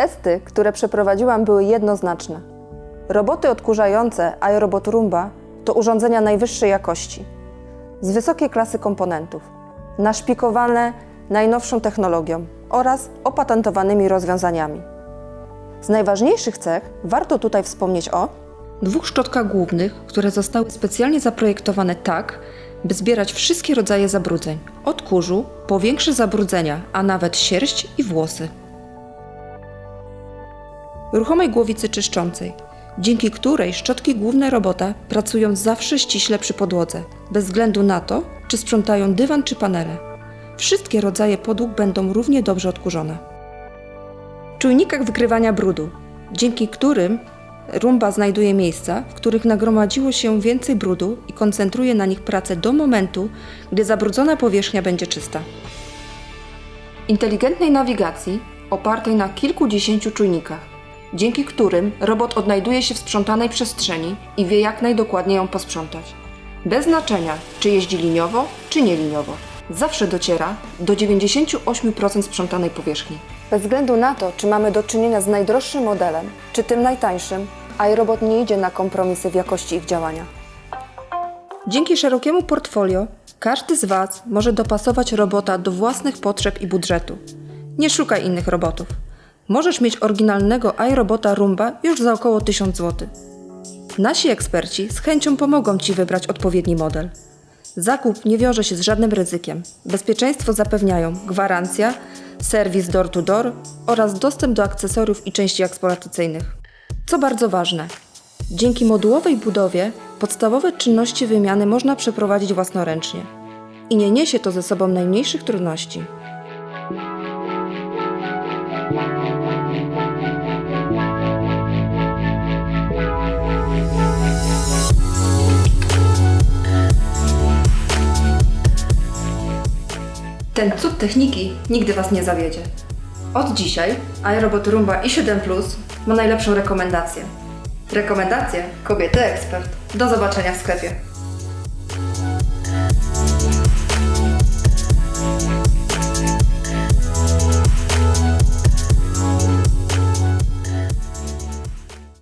Testy, które przeprowadziłam, były jednoznaczne. Roboty odkurzające iRobot Roomba to urządzenia najwyższej jakości, z wysokiej klasy komponentów, naszpikowane najnowszą technologią oraz opatentowanymi rozwiązaniami. Z najważniejszych cech warto tutaj wspomnieć o dwóch szczotkach głównych, które zostały specjalnie zaprojektowane tak, by zbierać wszystkie rodzaje zabrudzeń, od kurzu po większe zabrudzenia, a nawet sierść i włosy. Ruchomej głowicy czyszczącej, dzięki której szczotki główne robota pracują zawsze ściśle przy podłodze, bez względu na to, czy sprzątają dywan czy panele. Wszystkie rodzaje podłóg będą równie dobrze odkurzone. Czujnikach wykrywania brudu, dzięki którym Rumba znajduje miejsca, w których nagromadziło się więcej brudu i koncentruje na nich pracę do momentu, gdy zabrudzona powierzchnia będzie czysta. Inteligentnej nawigacji opartej na kilkudziesięciu czujnikach, dzięki którym robot odnajduje się w sprzątanej przestrzeni i wie jak najdokładniej ją posprzątać. Bez znaczenia, czy jeździ liniowo, czy nieliniowo. Zawsze dociera do 98% sprzątanej powierzchni. Bez względu na to, czy mamy do czynienia z najdroższym modelem, czy tym najtańszym, iRobot nie idzie na kompromisy w jakości ich działania. Dzięki szerokiemu portfolio każdy z Was może dopasować robota do własnych potrzeb i budżetu. Nie szukaj innych robotów. Możesz mieć oryginalnego iRobota Roomba już za około 1000 zł. Nasi eksperci z chęcią pomogą Ci wybrać odpowiedni model. Zakup nie wiąże się z żadnym ryzykiem. Bezpieczeństwo zapewniają gwarancja, serwis door-to-door oraz dostęp do akcesoriów i części eksploatacyjnych. Co bardzo ważne, dzięki modułowej budowie podstawowe czynności wymiany można przeprowadzić własnoręcznie i nie niesie to ze sobą najmniejszych trudności. Ten cud techniki nigdy Was nie zawiedzie. Od dzisiaj iRobot Roomba i7 Plus ma najlepszą rekomendację. Rekomendacje kobiety ekspert. Do zobaczenia w sklepie.